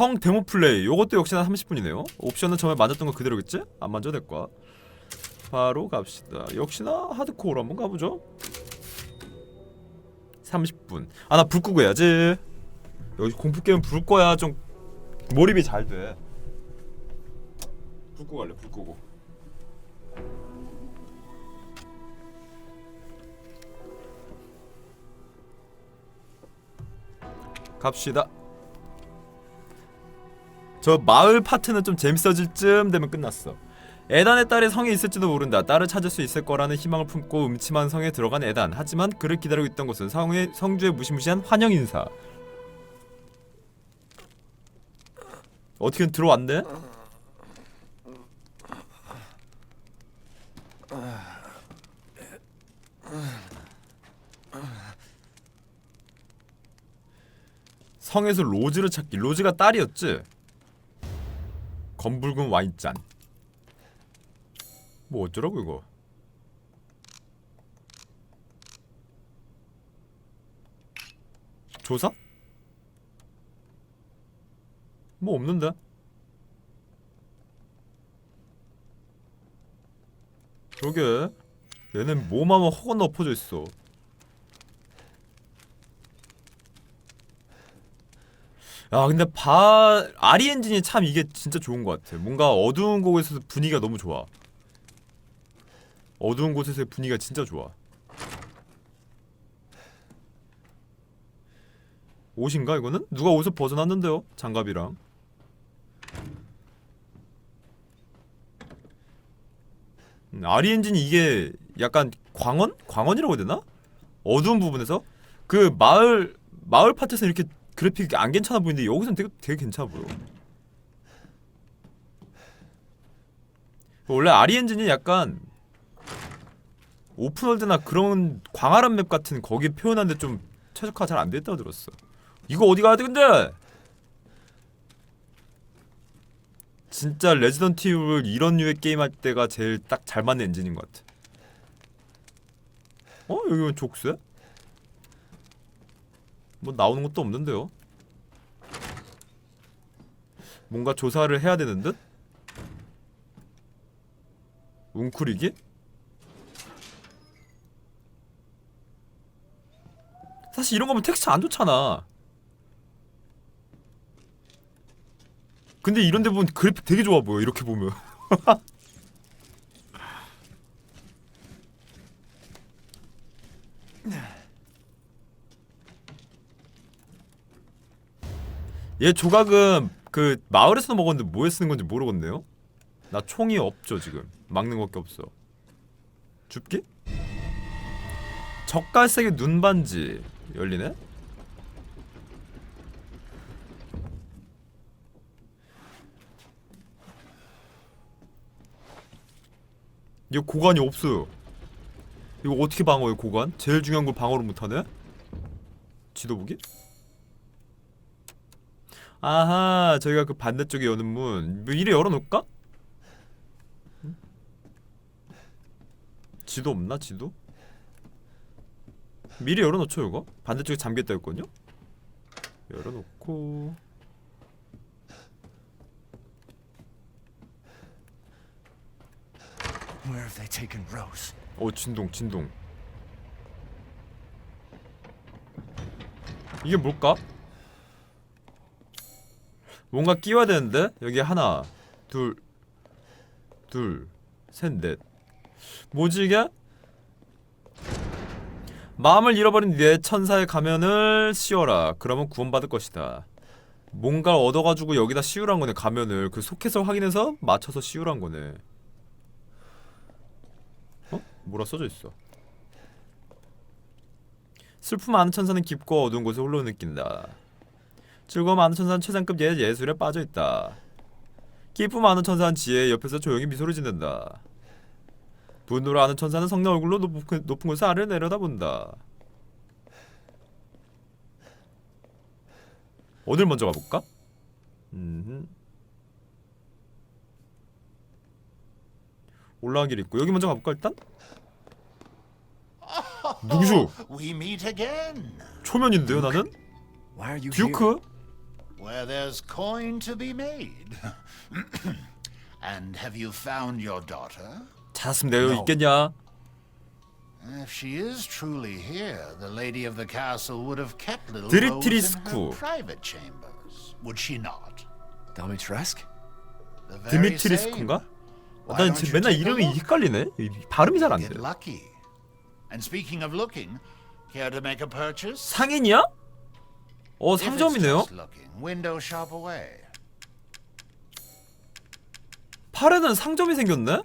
성 데모 플레이. 요것도 역시나 30분이네요. 옵션은 처음에 만졌던 거 그대로겠지? 안 만져도 될거야. 바로 갑시다. 역시나 하드코어로 한번 가보죠. 30분. 아 나 불 끄고 해야지. 여기 공포게임 불 꺼야 좀 몰입이 잘돼 불 끄고 갈래 불 끄고. 갑시다 저 마을 파트는 좀 재밌어질 쯤 되면 끝났어. 에단의 딸의 성에 있을지도 모른다. 딸을 찾을 수 있을 거라는 희망을 품고 음침한 성에 들어간 에단. 하지만 그를 기다리고 있던 곳은 성의 성주의 무시무시한 환영 인사. 어떻게든 들어왔네? 성에서 로즈를 찾기. 로즈가 딸이었지? 검붉은 와인잔. 뭐 어쩌라고 이거? 조사? 뭐 없는데? 그러게. 얘는 뭐만 허건 엎어져 있어 야 근데 바 아리 엔진이 참 이게 진짜 좋은 것 같아. 뭔가 어두운 곳에서 분위기가 너무 좋아. 어두운 곳에서의 분위기가 진짜 좋아. 옷인가 이거는? 누가 옷을 벗어났는데요? 장갑이랑. 음, 아리 엔진이 이게 약간 광원? 광원이라고 해야 되나? 어두운 부분에서 그 마을 마을 파트에서 이렇게 그래픽이 안 괜찮아 보이는데 여기선 되게 되게 괜찮아 보여. 원래 아리 엔진이 약간 오픈월드나 그런 광활한 맵 같은 거기 표현하는데 좀 최적화 잘 안 됐다고 들었어. 이거 어디 가야 돼 근데? 진짜 레지던트 이블 이런 류의 게임 할 때가 제일 딱 잘 맞는 엔진인 것 같아. 어 여기는 족쇄? 뭐 나오는 것도 없는데요. 뭔가 조사를 해야 되는 듯? 웅크리기? 사실 이런 거면 텍스처 안 좋잖아. 근데 이런 데 보면 그래픽 되게 좋아 보여. 이렇게 보면. 얘 조각은 그 마을에서 먹었는데 뭐에 쓰는 건지 모르겠네요. 나 총이 없죠 지금. 막는 것밖에 없어. 줍기? 적갈색의 눈반지 열리네? 이거 고관이 없어요. 이거 어떻게 방어해 고관? 제일 중요한 걸 방어를 못하네? 지도 보기? 아하 저희가 그 반대쪽에 여는 문 뭐 이래 열어놓을까? 응? 지도 없나 지도? 미리 열어놓죠 이거? 반대쪽에 잠겼다 했거든요? 열어놓고 Where have they taken Rose? 어 진동 진동 이게 뭘까? 뭔가 끼워야 되는데? 여기 하나 둘 둘 셋 넷. 뭐지 이게? 마음을 잃어버린 내 천사의 가면을 씌워라. 그러면 구원받을 것이다. 뭔가 얻어가지고 여기다 씌우란 거네 가면을. 그 소켓을 확인해서 맞춰서 씌우란 거네. 어? 뭐라 써져 있어? 슬픔 아는 천사는 깊고 어두운 곳에 홀로 느낀다 즐거움 아는 천사는 최상급 예, 예술에 빠져있다 기쁨 아는 천사는 지혜 옆에서 조용히 미소를 짓는다 분노를 아는 천사는 성내 얼굴로 높은, 높은 곳에 아래를 내려다본다 어딜 먼저 가볼까? 음 올라간 길 있고 여기 먼저 가볼까 일단? 누구죠? We meet again. 초면인데요 나는? 듀크? where there's coin to be made. and have you found your daughter? 찾았으면 내가 여기 No. 있겠냐? If she is truly here, the lady of the castle would have kept little Dimitrescu. Rose in her private chambers, would she not? Dimitrescu? The very same. 드미트리스크인가? Why 난 don't 지금 you 맨날 take a 이름이 look? 헷갈리네. 이 발음이 잘 안 돼. Get lucky. And speaking of looking, care to make a purchase? 상인이야? 어 If it's 상점이네요. just looking, window shop away. 팔에는 상점이 생겼네?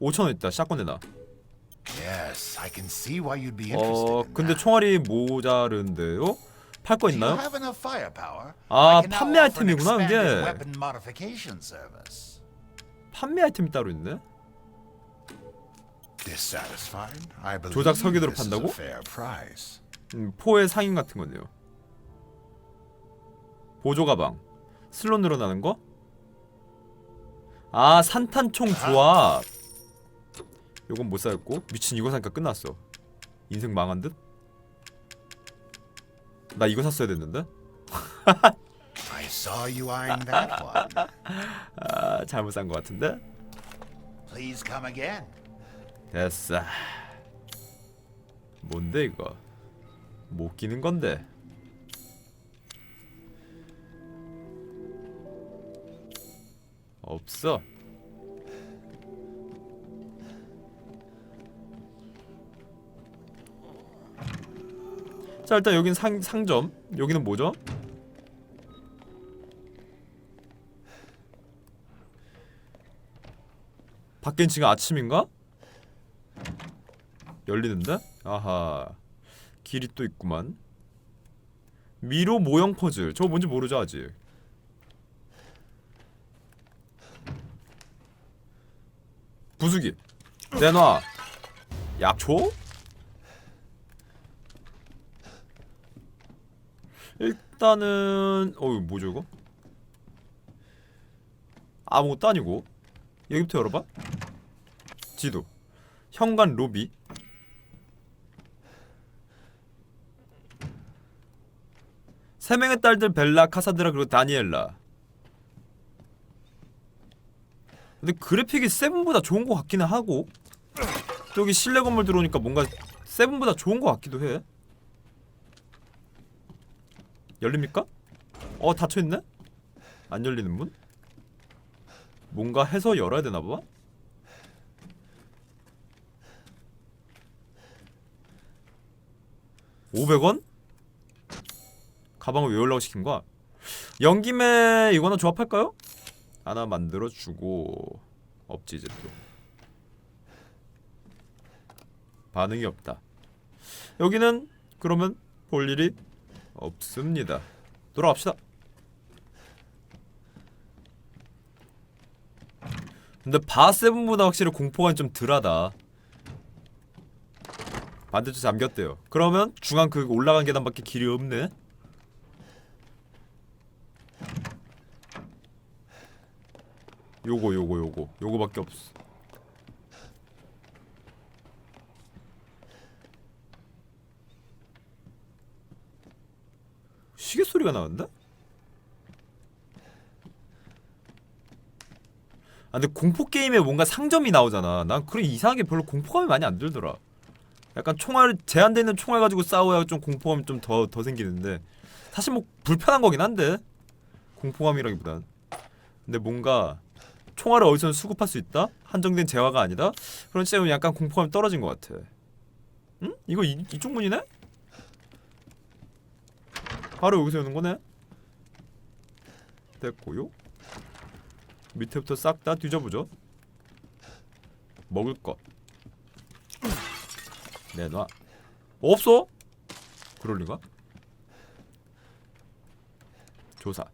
5천 원 있다. 샷건 내놔. Yes, I can see why you'd be interested 어 근데. 총알이 모자른데요? 팔 거 있나요? 아, 판매 아이템이구나, service. 판매 아이템이 따로 있네. 조작 is 판다고? 음, 포의 상인 같은 거네요. 보조 가방. 슬롯 늘어나는 거? 아 산탄총 조합. 요건 못 사였고 미친 이거 사니까 끝났어. 인생 망한 듯? 나 이거 샀어야 됐는데? I saw you eyeing that one. 아 잘못 산거 같은데? Please come again. 됐어. 뭔데 이거? 못 끼는 건데. 없어. 자 일단 여긴 상 상점. 여기는 뭐죠? 밖엔 지금 아침인가? 열리는데? 아하 길이 또 있구만 미로 모형 퍼즐 저거 뭔지 모르죠 아직 부수기 내놔 약초? 일단은 어이 뭐죠 이거? 아무것도 아니고 여기부터 열어봐 지도 현관 로비 세 명의 딸들 벨라, 카사드라 그리고 다니엘라. 근데 그래픽이 세븐보다 좋은 것 같기는 하고 또 여기 실내 건물 들어오니까 뭔가 세븐보다 좋은 것 같기도 해. 열립니까? 어 닫혀 있네? 안 열리는 문? 뭔가 해서 열어야 되나 봐. (500원) 가방을 왜 올라고 시킨 거야? 연김에 이거나 조합할까요? 하나 만들어 주고 없지 이제 또 반응이 없다. 여기는 그러면 볼 일이 없습니다. 돌아갑시다. 근데 바세븐보다 확실히 공포감이 좀 덜하다. 반대쪽 잠겼대요. 그러면 중앙 그 올라간 계단밖에 길이 없네. 요거 요거 요거 요거밖에 없어. 시계 소리가 나는데? 아 근데 공포 게임에 뭔가 상점이 나오잖아. 난 그래 이상하게 별로 공포감이 많이 안 들더라. 약간 총알 제한되는 총알 가지고 싸워야 좀 공포감이 좀 더 더 생기는데 사실 뭐 불편한 거긴 한데 공포감이라기보단 근데 뭔가 총알을 어디서 수급할 수 있다? 한정된 재화가 아니다? 그런 시점은 약간 공포감이 떨어진 것 같아. 응? 이거 이, 이쪽 문이네? 바로 여기서 여는 거네? 됐고요. 밑에부터 싹 다 뒤져보죠. 먹을 것. 내놔. 없어? 그럴 리가? 조사.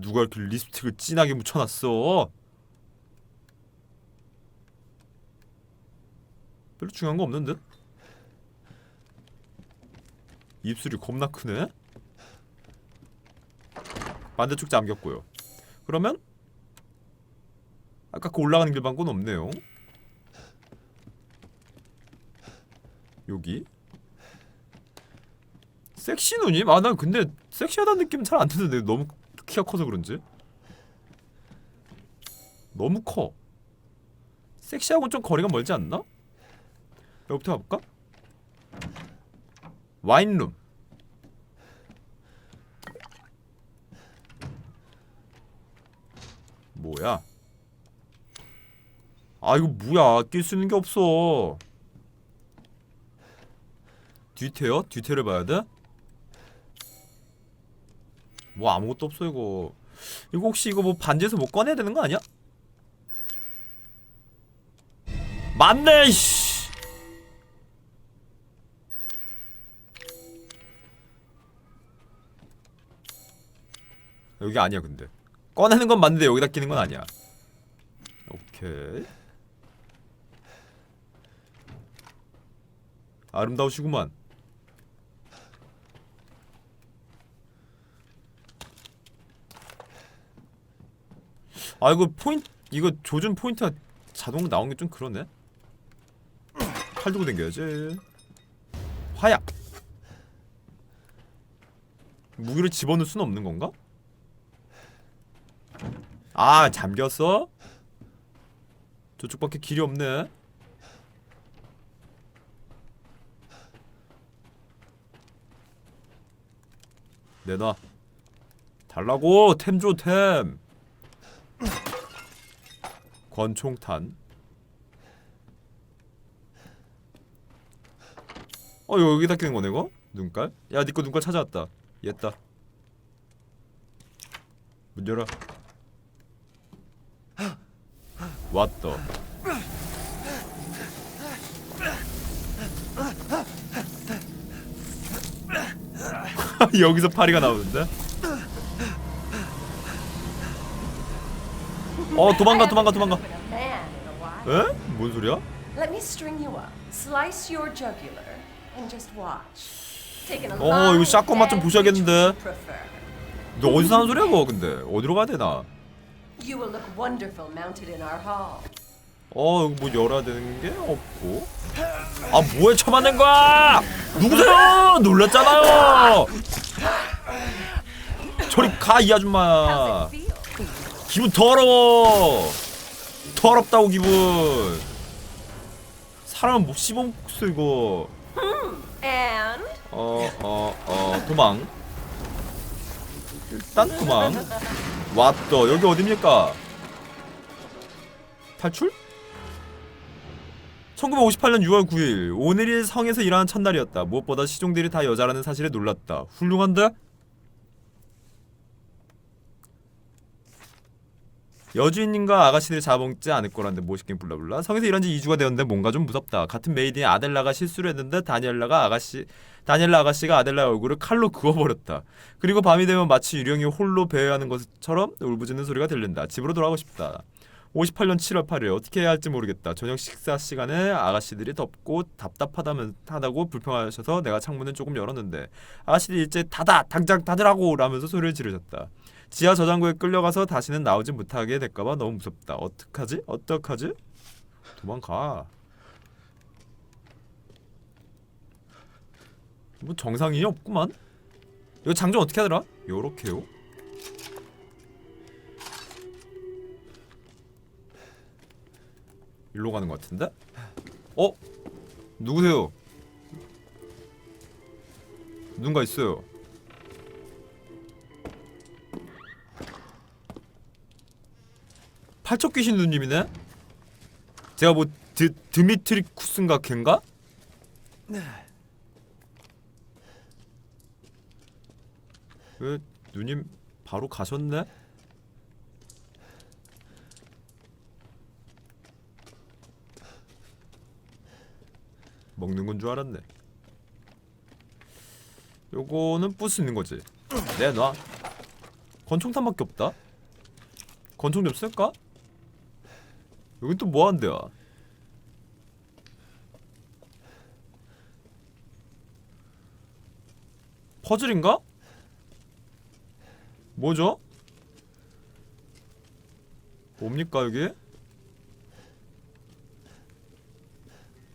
누가 이렇게 립스틱을 진하게 묻혀놨어? 별로 중요한 거 없는 듯? 입술이 겁나 크네? 반대쪽 잠겼고요. 그러면 아까 그 올라가는 길 방법은 없네요. 여기 섹시 누님? 아난 근데 섹시하다는 느낌 잘 안 드는데 너무 키가 커서 그런지 너무 커 섹시하고는 좀 거리가 멀지 않나? 여기부터 가볼까? 와인룸 뭐야 아 이거 뭐야 낄 수 있는 게 없어 뒤태요? 뒤태를 봐야 돼? 뭐 아무것도 없어 이거. 이거 혹시 이거 뭐 반지에서 뭐 꺼내야 되는 거 아니야? 맞네 씨. 여기 아니야 근데. 꺼내는 건 맞는데 여기다 끼는 건 아니야. 오케이. 아름다우시구만 아 이거 포인트 이거 조준 포인트가 자동으로 나온 게 좀 그러네. 칼 들고 댕겨야지. 화약. 무기를 집어넣을 수는 없는 건가? 아 잠겼어? 저쪽밖에 길이 없네. 내놔. 달라고 템 줘 템 권총탄 어 여기다 끼는 거네 이거? 눈깔? 야 니꺼 눈깔 찾아왔다 얘다 문 열어 왔다 여기서 파리가 나오는데? 어 도망가 도망가 도망가. 에? 뭔 소리야? Let me string you up, slice your jugular, and just watch. Taking a 어, 이거 샷건 맛좀 and 보셔야겠는데. 너 어디서 하는 소리야 그거 근데 어디로 가야 되나? You will look wonderful mounted in our hall. 어 여기 뭐 열어야 되는 게 없고 아 뭐에 쳐맞는 거야 누구세요 놀랐잖아요 저리 가이 How's 아줌마 it feel? 기분 더러워. 더럽다고 기분. 사람 못 씹어먹었어 이거. And? 어어 어 도망. 일단 도망. 왔다 여기 어딥니까? 탈출? 1958년 6월 9일. 오늘이 성에서 일하는 첫날이었다. 무엇보다 시종들이 다 여자라는 사실에 놀랐다. 훌륭한데? 여주인님과 아가씨들이 잡아먹지 않을 거란데 무엇이긴 블라블라. 성에서 일한 지 2주가 되었는데 뭔가 좀 무섭다. 같은 메이드인 아델라가 실수를 했는데 다니엘라가 아가씨 다니엘라 아가씨가 아델라의 얼굴을 칼로 그어버렸다. 그리고 밤이 되면 마치 유령이 홀로 배회하는 것처럼 울부짖는 소리가 들린다. 집으로 돌아가고 싶다. 58년 7월 8일 어떻게 해야 할지 모르겠다. 저녁 식사 시간에 아가씨들이 덥고 답답하다면 하다고 불평하셔서 내가 창문을 조금 열었는데 아가씨들이 일제 닫아 당장 닫으라고! 라면서 소리를 지르셨다 지하 저장고에 끌려가서 다시는 나오지 못하게 될까봐 너무 무섭다. 어떡하지? 어떡하지? 도망가. 뭐 정상이 없구만. 이거 장전 어떻게 하더라? 요렇게요. 일로 가는 것 같은데? 어? 누구세요? 누군가 있어요. 팔척 귀신 누님이네? 제가 뭐 드, 드미트리쿠스인가 걘가? 왜 누님 바로 가셨네? 먹는 건 줄 알았네. 요거는 부수 있는 거지. 내놔. 권총탄밖에 없다. 권총 좀 쓸까? 여긴 또뭐 한대야? 퍼즐인가? 뭐죠? 뭡니까 여기?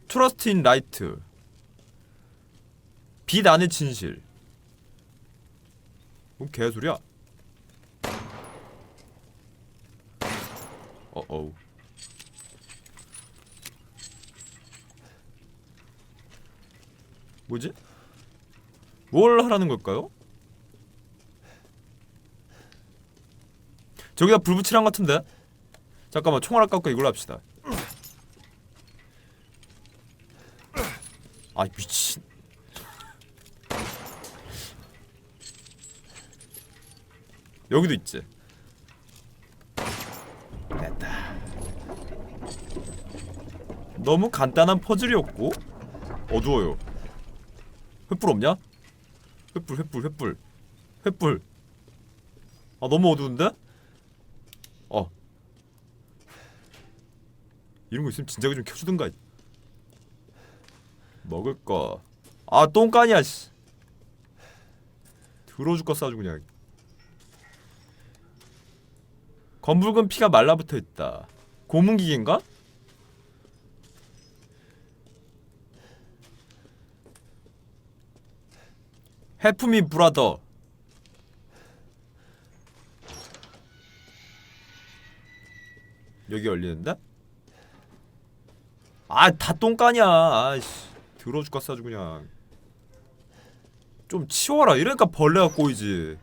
트러스트 인 라이트 빛 안의 진실 뭔 개소리야? 어어우 뭐지? 뭘 하라는 걸까요? 저기다 불 붙이란 것 같은데? 잠깐만 총알 아까우니까 이걸로 합시다 아 미친 여기도 있지 됐다 너무 간단한 퍼즐이었고 어두워요 횃불 없냐? 횃불 횃불 횃불. 횃불. 아 너무 어두운데? 어. 이런 거 있으면 진작에 좀 켜주든가. 먹을 거아 똥간이야 씨. 들어 죽겠어 아주 그냥. 검붉은 피가 말라붙어 있다. 고문기계인가? 해프미 브라더 여기 열리는데? 아 다 똥간이야 아이씨 들어 죽겠어 아주 그냥 좀 치워라 이러니까 벌레가 꼬이지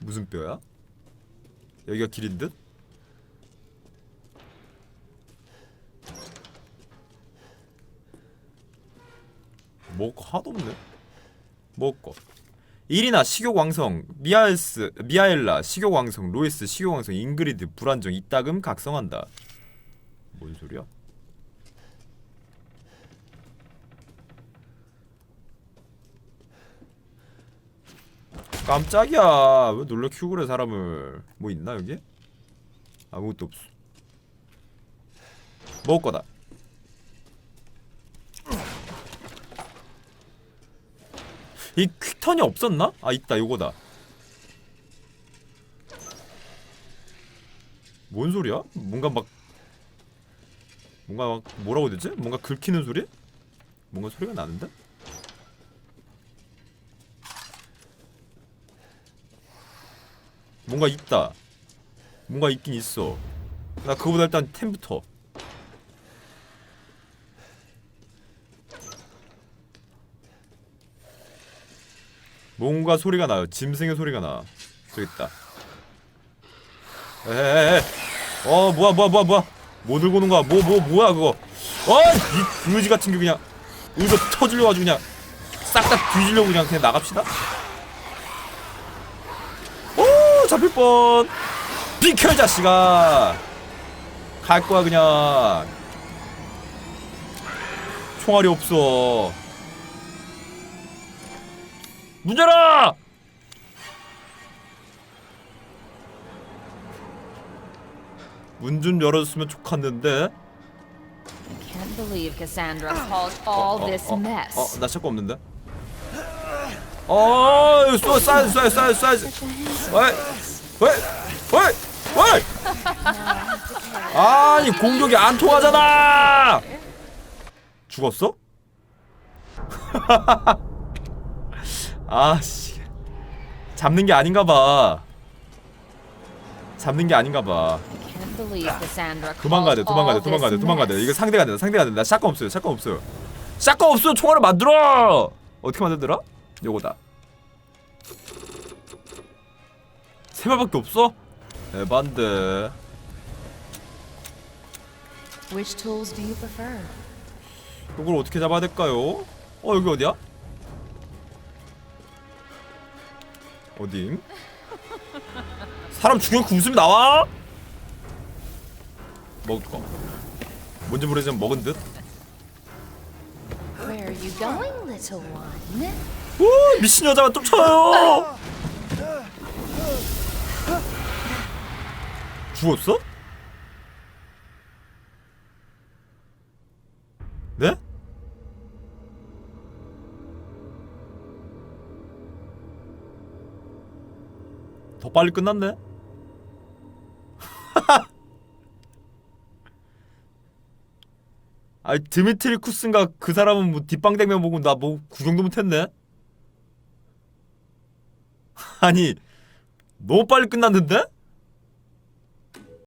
무슨 뼈야? 여기가 길인 듯? 거 하나도 없네. 먹을 거. 이리나 식욕왕성 미아엘스 미아엘라 식욕왕성 로이스 식욕왕성 잉그리드 불안정 이따금 각성한다. 뭔 소리야? 깜짝이야. 왜 놀래 키우고 그래 사람을. 뭐 있나 여기? 아무것도 없어. 먹을 거다 이 퀵턴이 없었나? 아 있다 요거다 뭔 소리야? 뭔가 막 뭔가 막 뭐라고 해야 되지? 뭔가 긁히는 소리? 뭔가 소리가 나는데? 뭔가 있다 뭔가 있긴 있어 나 그거보다 일단 템부터 뭔가 소리가 나요. 짐승의 소리가 나. 저기 있다. 에에에. 어 뭐야 뭐야 뭐야 뭐야. 뭐 들고 오는 거야? 뭐 뭐 뭐, 야 그거. 어이 그지 같은 게 그냥 이거 터질려 가지고 그냥 싹 다 뒤지려고 그냥 그냥 나갑시다. 오 잡힐 뻔. 비켜 이 자식아. 갈 거야 그냥. 총알이 없어. 문 열어! 문 좀 열어줬으면 좋겠는데. Can't believe Cassandra caused all this mess. 어, 나 샷건 없는데. 어, 쏘, 쏴, 쏴, 쏴, 쏴. 왜, 왜, 왜, 왜? 아니 공격이 안 통하잖아. 죽었어? 아씨, 잡는 게 아닌가 봐. 잡는 게 아닌가 봐. 도망가야 돼, 도망가야 돼, 도망가야 돼, 도망가야 돼. 이거 상대가 안 된다, 상대가 안 된다. 샷건 없어요, 샷건 없어요. 샷건 없어, 총알을 만들어. 어떻게 만들더라? 요거다. 세 발밖에 없어? 에반데. 이걸 어떻게 잡아야 될까요? 어 여기 어디야? 어디? 사람 죽여놓고 웃음이 나와? 먹을 거 뭔지 모르지만 먹은 듯? Where are you going, little one? 오 미친 여자가 또 쳐요 죽었어? 빨리 끝났네 아 드미트리 쿠슨가 그 사람은 뭐 뒷방댕면 보고 나 뭐 구경도 못했네. 아니 너무 빨리 끝났는데?